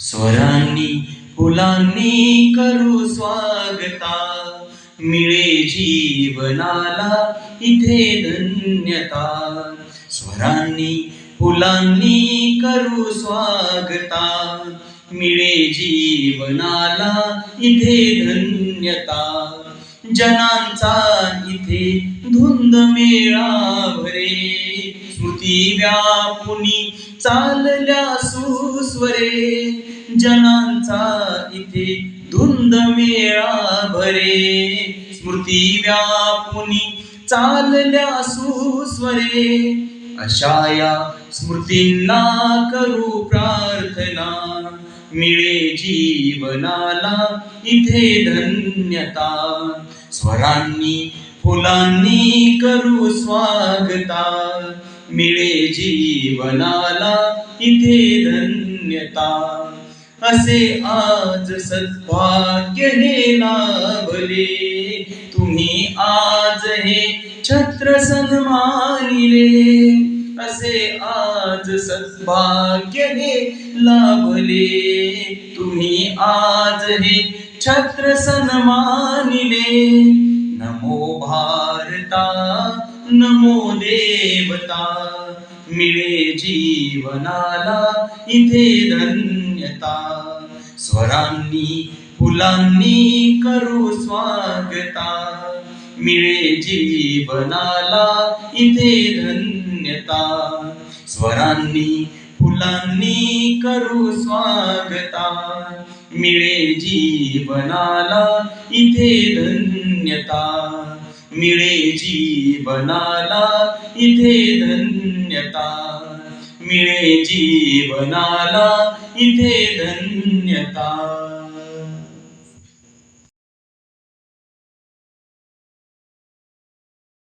स्वरांनी फुलांनी करू स्वागता. मिळे जीवनाला इथे धन्यता. स्वरांनी फुलांनी करू स्वागता. मिळे जीवनाला इथे धन्यता. जनांचा इथे धुंद मेळा भरे स्मृती व्यापुनी चालल्या सुस्वरे. जनांचा इथे धुंद मेळा भरे स्मृती व्यापुनी चालल्या सुस्वरे. अशा या स्मृतींना करू प्रार्थना. मिळे जीवनाला इथे धन्यता. स्वरांनी फुलांनी करू स्वागता. मिळे जीवनाला इथे धन्यता. असे आज सद्भाग्य हे लाभले. तुम्ही आज हे छत्र सन्मानिले. असे आज सद्भाग्य हे लाभले. तुम्ही आज हे छत्र सन्मानिले नमो भारता नमो देवता. मिळे जीवनाला इथे धन्यता. स्वरांनी फुलांनी करू स्वागता. मिळे जीवनाला इथे धन्यता. स्वरांनी मुलांनी करू स्वागता मिळे जीवनाला इथे धन्यता मिळे जीवनाला इथे धन्यता मिळे जीवनाला इथे धन्यता